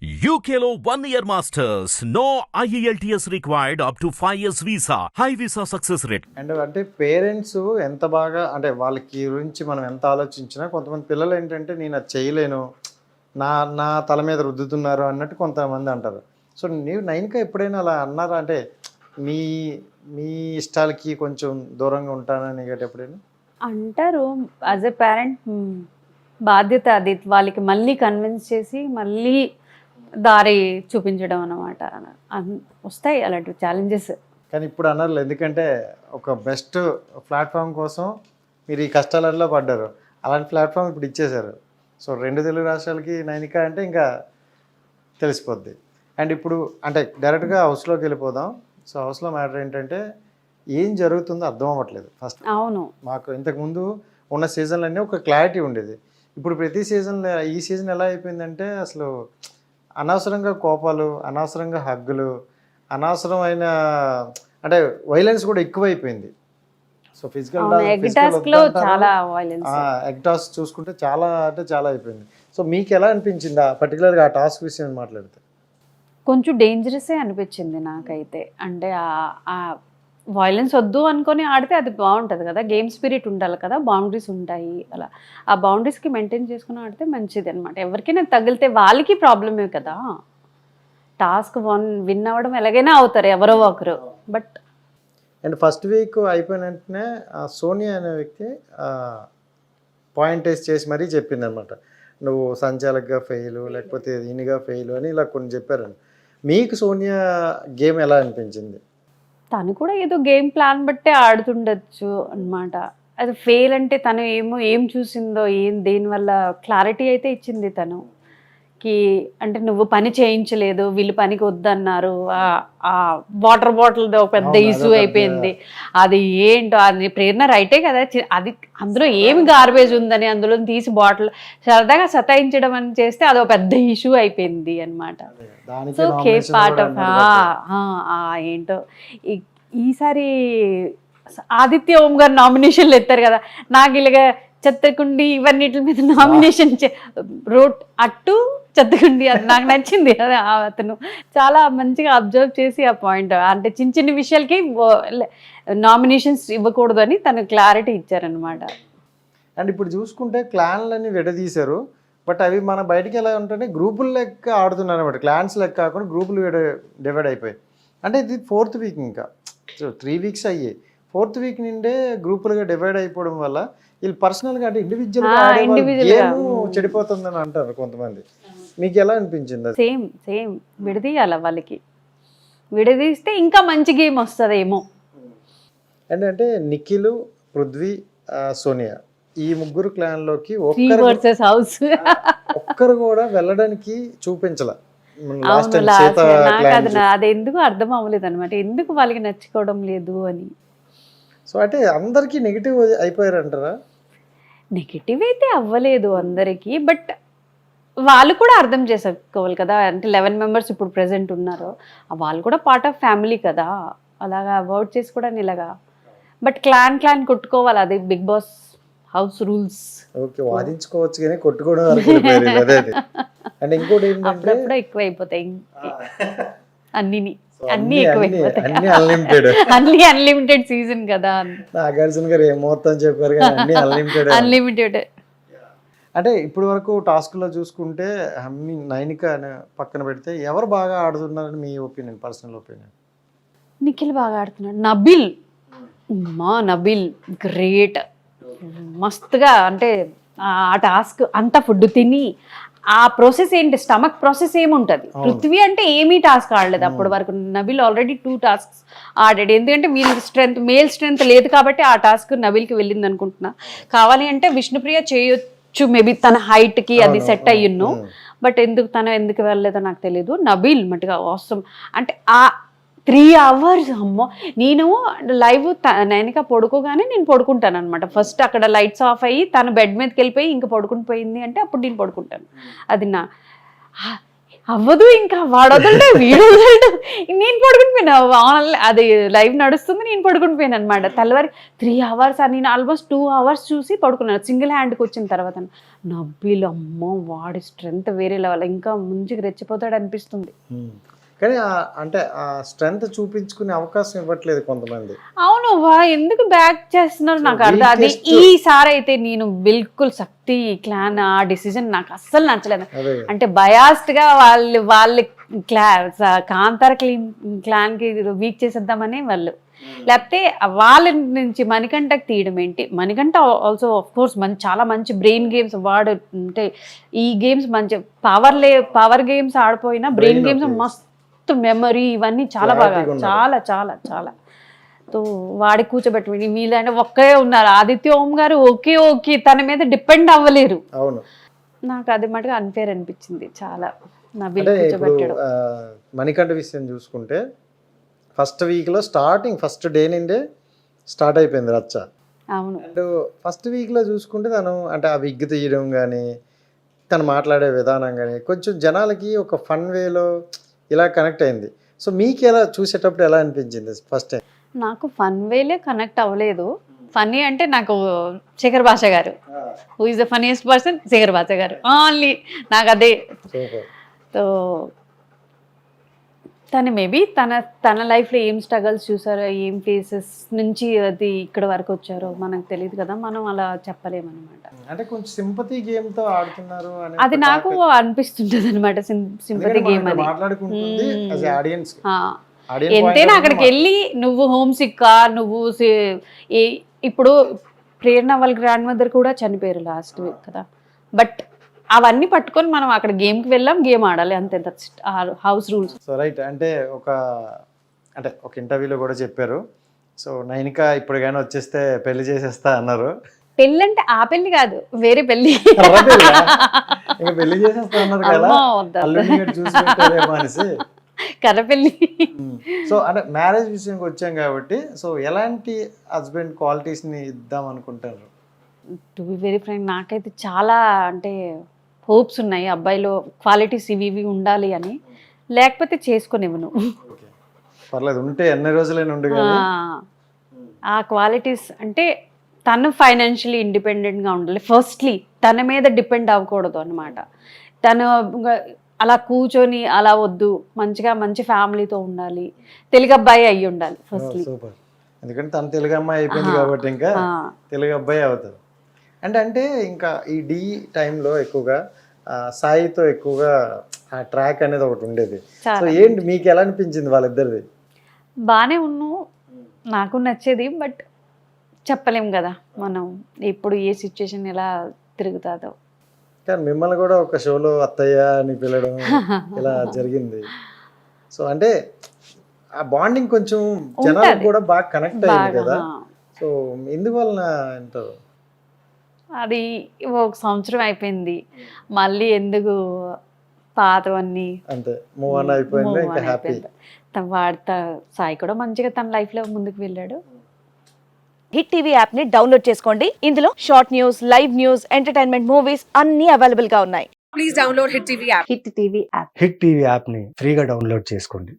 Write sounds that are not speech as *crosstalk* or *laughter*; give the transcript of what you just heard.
One year masters. No E IELTS required up to 5 years visa. High visa success rate. And అంటే parents ఎంత బాగా అంటే వాళ్ళకి గురించి మనం ఎంత ఆలోచించినా కొంతమంది పిల్లలు ఏంటంటే నేను అది చేయలేను నా నా తల మీద రుద్దుతున్నారు అన్నట్టు కొంతమంది అంటారు సో నీవు నైన్కా ఎప్పుడైనా అలా అన్నారా అంటే మీ మీ ఇష్టాలకి కొంచెం దూరంగా ఉంటానని ఎప్పుడైనా అంటారు యాజ్ ఎ పేరెంట్ బాధ్యత అది వాళ్ళకి మళ్ళీ కన్విన్స్ చేసి మళ్ళీ దారి చూపించడం అనమాట వస్తాయి అలాంటి ఛాలెంజెస్ కానీ ఇప్పుడు అన్నారు ఎందుకంటే ఒక బెస్ట్ ప్లాట్ఫామ్ కోసం మీరు ఈ కష్టాలలో పడ్డారు. అలాంటి ప్లాట్ఫామ్ ఇప్పుడు ఇచ్చేశారు. సో రెండు తెలుగు రాష్ట్రాలకి నైనిక అంటే ఇంకా తెలిసిపోద్ది. అండ్ ఇప్పుడు అంటే డైరెక్ట్గా హౌస్లోకి వెళ్ళిపోదాం. సో హౌస్లో మ్యాటర్ ఏంటంటే ఏం జరుగుతుందో అర్థం అవ్వట్లేదు ఫస్ట్ అవును. మాకు ఇంతకుముందు ఉన్న సీజన్లన్నీ ఒక క్లారిటీ ఉండేది. ఇప్పుడు ప్రతి సీజన్ ఈ సీజన్ ఎలా అయిపోయిందంటే అసలు అనవసరంగా కోపాలు అనవసరంగా హగ్గులు అనవసరమైన అంటే వైలెన్స్ కూడా ఎక్కువైపోయింది. సో అవును ఎగ్ టాస్క్ చూసుకుంటే చాలా అంటే చాలా అయిపోయింది. సో మీకు ఎలా అనిపించింది ఆ పర్టికులర్గా ఆ టాస్క్ విషయం మాట్లాడితే? కొంచెం డేంజరసే అనిపించింది నాకైతే. అంటే వైలెన్స్ వద్దు అనుకొని ఆడితే అది బాగుంటుంది కదా. గేమ్ స్పిరిట్ ఉండాలి కదా. బౌండరీస్ ఉంటాయి. అలా. ఆ బౌండరీస్కి మెయింటైన్ చేసుకుని ఆడితే మంచిది అనమాట ఎవరికైనా తగిలితే వాళ్ళకి ప్రాబ్లమే కదా. టాస్క్ వన్ విన్ అవ్వడం ఎలాగైనా అవుతారు ఎవరో ఒకరు. బట్ అండ్ ఫస్ట్ వీక్ అయిపోయిన వెంటనే ఆ సోనియా అనే వ్యక్తి పాయింట్ టెస్ట్ చేసి మరీ చెప్పింది అనమాట నువ్వు సంచాలకుగా ఫెయిల్ లేకపోతే దీనిగా ఫెయిల్ అని ఇలా కొన్ని చెప్పారండి మీకు సోనియా గేమ్ ఎలా అనిపించింది? తను కూడా ఏదో గేమ్ ప్లాన్ బట్టే ఆడుతుండొచ్చు అన్నమాట. అది ఫెయిల్ అంటే తను ఏమో ఏం చూసిందో ఏం దేనివల్ల క్లారిటీ అయితే ఇచ్చింది తను. కి అంటే నువ్వు పని చేయించలేదు వీళ్ళు పనికి వద్దన్నారు వాటర్ బాటిల్ ఒక పెద్ద ఇష్యూ అయిపోయింది. అది ఏంటో అది ప్రేరణ రైటే కదా అది అందులో ఏమి గార్బేజ్ ఉందని అందులో తీసి బాటిల్ సరదాగా సతాయించడం అని చేస్తే అది ఒక పెద్ద ఇష్యూ అయిపోయింది అన్నమాట. దానికి సో కే పార్ట్ ఆఫ్ ఏంటో. ఈసారి ఆదిత్య ఓం గారు నామినేషన్లు ఎత్తారు కదా నాకు ఇలాగ చెత్తకుండి ఇవన్నిటి మీద నామినేషన్ రోడ్ అట్టు చెత్తకుండి అది నాకు నచ్చింది అదే అతను. చాలా మంచిగా అబ్జర్వ్ చేసి ఆ పాయింట్. అంటే చిన్న చిన్న విషయాలకి నామినేషన్స్ ఇవ్వకూడదు అని తను క్లారిటీ ఇచ్చారనమాట అండ్ ఇప్పుడు చూసుకుంటే క్లాన్లన్నీ విడదీశారు. బట్ అవి మన బయటికి ఎలా ఉంటే గ్రూపుల లెక్క ఆడుతున్నారు అనమాట క్లాన్స్ లెక్క కాకుండా గ్రూపులు విడ డివైడ్ అయిపోయాయి. అంటే ఇది ఫోర్త్ వీక్ ఇంకా. త్రీ వీక్స్ అయ్యాయి. ఫోర్త్ వీక్ నుండే గ్రూపులుగా డివైడ్ అయిపోవడం వల్ల వీళ్ళు పర్సనల్గా అంటే ఇండివిజువల్ చెడిపోతుందని అంటారు కొంతమంది. మీకు ఎలా అనిపించింది? Same same. విడదీయాల వాళ్ళకి. విడదీస్తే ఇంకా మంచి గేమ్ వస్తుందేమో. ఏంటంటే నిఖిల్ పృథ్వీ సోనియా. ఈ ముగ్గురు ఒక్కరు వర్సెస్ హౌస్ ఒక్కరు కూడా వెళ్ళడానికి చూపించల. క్లాన్ అది ఎందుకు అర్థం అవ్వలేదు అనమాట ఎందుకు వాళ్ళకి నచ్చుకోవడం లేదు అని. సో అంటే అందరికీ నెగిటివ్ అయిపోయారంటారా? నెగిటివ్ అయితే అవ్వలేదు అందరికీ. బట్ వాళ్ళు కూడా అర్థం చేసుకోవాలి కదా. అంటే లెవెన్ మెంబర్స్ ఇప్పుడు ప్రెసెంట్ ఉన్నారు. వాళ్ళు కూడా పార్ట్ ఆఫ్ ఫ్యామిలీ కదా. అలాగా అవాయిడ్ చేసుకోవడానికి ఇలాగా. బట్ క్లాన్ క్లాన్ కొట్టుకోవాలి. అది big boss house rules okay వాదించుకోవచ్చు కానీ కొట్టుకోవడం అండ్ ఇంకోటి ఏంటంటే ఎక్కువ అయిపోతాయి అన్నిని. అన్ని అన్లిమిటెడ్ అన్ని అన్లిమిటెడ్ సీజన్ కదా. నాగార్జున గారు ఏం మొత్తం చెప్పారు కానీ అన్లిమిటెడ్ అన్లిమిటెడ్ అంటే ఇప్పటి వరకు టాస్క్లో చూసుకుంటే అమ్మి నైనిక అనే పక్కన పెడితే ఎవరు బాగా ఆడుతున్నారని మీ ఒపీనియన్ పర్సనల్ ఒపీనియన్? నిఖిల్ బాగా ఆడుతున్నాడు. నబిల్. మా నబిల్. గ్రేట్. మస్తుగా అంటే ఆ టాస్క్ అంత ఫుడ్ తిని ఆ ప్రాసెస్ ఏంటి? స్టమక్ ప్రాసెస్ ఏముంటది. పృథ్వీ అంటే ఏమీ టాస్క్ ఆడలేదు అప్పటి వరకు. నబిల్ ఆల్రెడీ టూ టాస్క్స్ ఆడాడు. ఎందుకంటే వీళ్ళ స్ట్రెంత్ మేల్ స్ట్రెంత్ లేదు కాబట్టి ఆ టాస్క్ నబిల్కి వెళ్ళింది అనుకుంటున్నా కావాలి అంటే విష్ణుప్రియ చేయొచ్చు. మేబీ తన height కి అది సెట్ అయ్యున్ను. బట్ ఎందుకు తను ఎందుకు వెళ్ళలేదో నాకు తెలియదు నబీల్ మటుగా అవసరం అంటే ఆ త్రీ అవర్స్ అమ్మో! నేను లైవ్ నైనిక పడుకోగానే నేను పడుకుంటాను అనమాట ఫస్ట్ అక్కడ లైట్స్ ఆఫ్ అయ్యి తను బెడ్ మీదకి వెళ్ళిపోయి ఇంకా పడుకుని పోయింది అంటే అప్పుడు నేను పడుకుంటాను. అది నా అవ్వదు ఇంకా వాడు వదలడు *laughs* వీడు వదలడు. నేను పడుకుని పోయినా అది లైవ్ నడుస్తుంది నేను పడుకుని పోయాను అనమాట తెల్లవారి త్రీ అవర్స్ నేను ఆల్మోస్ట్ టూ అవర్స్ చూసి పడుకున్నాను సింగిల్ హ్యాండ్కి వచ్చిన తర్వాత నవ్విలు అమ్మో వాడి స్ట్రెంగ్త్ వేరే లెవెల్ ఇంకా ముందుకు రెచ్చిపోతాడు అనిపిస్తుంది. కానీ అంటే ఆ స్ట్రెంగ్త్ చూపించుకునే అవకాశం ఇవ్వట్లేదు కొంతమంది. అవును వా ఎందుకు బ్యాక్ చేస్తున్నారు? నాకు అర్థం అది. ఈసారి అయితే నేను బిల్కుల్ శక్తి క్లాన్ ఆ డిసిజన్ నాకు అస్సలు నచ్చలేదు. అంటే బయాస్డ్గా వాళ్ళు వాళ్ళ క్లా కాంతార క్లీన్ క్లాన్కి వీక్ చేసేద్దామని వాళ్ళు. లేకపోతే వాళ్ళ నుంచి మణికంటకి తీయడం ఏంటి? మణికంట ఆల్సో ఆఫ్ కోర్స్ మంచి చాలా మంచి బ్రెయిన్ గేమ్స్ వాడు అంటే ఈ గేమ్స్ మంచి పవర్ లే పవర్ గేమ్స్ ఆడిపోయినా బ్రెయిన్ గేమ్స్ okay. మస్తు మెమరీ ఇవన్నీ చాలా బాగా. చాలా చాలా చాలా. తో వాడి కూర్చోబెట్టి వీళ్ళంటే ఒక్కరే ఉన్నారు. ఆదిత్య ఓం గారు ఓకే ఓకే. తన మీద డిపెండ్ అవ్వలేరు. అవును. నాకు అది మటుకు అన్ఫేర్ అనిపించింది చాలా. నా మణికంఠ విషయం చూసుకుంటే ఫస్ట్ వీక్లో స్టార్టింగ్ ఫస్ట్ డే నుండే స్టార్ట్ అయిపోయింది రచ్చ. అవును. అండ్ ఫస్ట్ వీక్లో చూసుకుంటే తను అంటే ఆ విగ్ తీయడం కానీ తను మాట్లాడే విధానం కానీ కొంచెం జనాలకి ఒక ఫన్ వేలో ఇలా కనెక్ట్ అయింది. సో మీకు ఎలా చూసేటప్పుడు ఎలా అనిపించింది ఫస్ట్ టైం నాకు ఫన్ వేలే కనెక్ట్ అవ్వలేదు. ఫన్నీ అంటే నాకు శేఖర్ భాష గారు. Who is the funniest person Shekhar Basha గారు. ఓన్లీ నాకు అదే. సో తను మేబీ తన తన లైఫ్లో ఏం స్ట్రగల్స్ చూసారో ఏం ఫేసెస్ నుంచి అది ఇక్కడ వరకు వచ్చారో మనకు తెలియదు కదా. మనం అలా చెప్పలేమన్నమాట. అంటే కొంచెం సింపతి గేమ్తో ఆడుతున్నారు అది నాకు. అనిపిస్తుంటది అనమాట సింపతి గేమ్. ఆడియన్స్ ఎంతైనా అక్కడికి వెళ్ళి నువ్వు హోమ్ సిక్కా నువ్వు ఇప్పుడు ప్రేరణ వాళ్ళ గ్రాండ్ మదర్ కూడా చనిపోయారు లాస్ట్ వీక్ కదా. బట్ అవన్నీ పట్టుకొని మనం అక్కడ గేమ్కి వెళ్ళాం గేమ్ ఆడాలి అంతే. హౌస్ రూల్స్ సో రైట్ అంటే ఒక అంటే ఒక ఇంటర్వ్యూలో కూడా చెప్పారు. సో నైనిక ఇప్పుడు కానీ వచ్చేస్తే పెళ్ళి చేసేస్తా అన్నారు. పెళ్ళి అంటే ఆ పెళ్ళి కాదు వేరే పెళ్ళి. పెళ్ళి చేసేస్తా అన్నారు కదా? చూసి సో అంటే మ్యారేజ్ విషయంకి వచ్చాం కాబట్టి సో ఎలాంటి హస్బెండ్ క్వాలిటీస్ని ఇద్దాం అనుకుంటారు? టు బి వెరీ ఫ్రెండ్ నాకైతే చాలా అంటే హోప్స్ ఉన్నాయి అబ్బాయిలో క్వాలిటీస్ ఇవి ఇవి ఉండాలి అని. లేకపోతే చేసుకునేవను ఓకే పర్లేదు ఉంటే ఎన్ని రోజులైనా ఉండు ఆ క్వాలిటీస్ అంటే తను ఫైనాన్షియలీ ఇండిపెండెంట్గా ఉండాలి. ఫస్ట్లీ తన మీద డిపెండ్ అవ్వకూడదు అనమాట తను అలా కూర్చొని అలా వద్దు మంచిగా మంచి ఫ్యామిలీతో ఉండాలి. తెలుగు అబ్బాయి అయ్యి ఉండాలి ఫస్ట్లీ. ఎందుకంటే తను తెలుగు అమ్మాయి అయిపోయింది కాబట్టి ఇంకా తెలుగు అబ్బాయి అవుతారు అంటే అంటే ఇంకా ఈ డి టైంలో ఎక్కువగా సాయితో ఎక్కువగా ఆ ట్రాక్ అనేది ఒకటి ఉండేది. సో ఏంటి మీకు ఎలా అనిపించింది వాళ్ళిద్దరిది? బాగానే ఉన్నావు నాకు నచ్చేది బట్ చెప్పలేం కదా మనం ఎప్పుడు ఏ సిచ్యుయేషన్ ఎలా తిరుగుతుందో. కానీ మిమ్మల్ని కూడా ఒక షోలో అత్తయ్య అని పిలవడం *laughs* ఇలా జరిగింది. సో అంటే ఆ బాండింగ్ కొంచెం జనాలకు. కూడా బాగా కనెక్ట్ అయింది బాగా కదా. సో ఎందువలన అంటారు? అది ఒక సంవత్సరం అయిపోయింది. మళ్ళీ ఎందుకు పాతవన్నీ అంతే మూవ్ ఆన్ అయిపోయింది ఇంకా హ్యాపీ. తన వాడిత సాయి కూడా మంచిగా తన లైఫ్లో ముందుకు వెళ్ళాడు. హిట్ టీవీ యాప్ని డౌన్లోడ్ చేసుకోండి. ఇందులో short news live news entertainment movies అన్ని అవైలబుల్గా ఉన్నాయి. Please download Hit TV app. Hit TV app hit TV యాప్ని ఫ్రీగా డౌన్లోడ్ చేసుకోండి.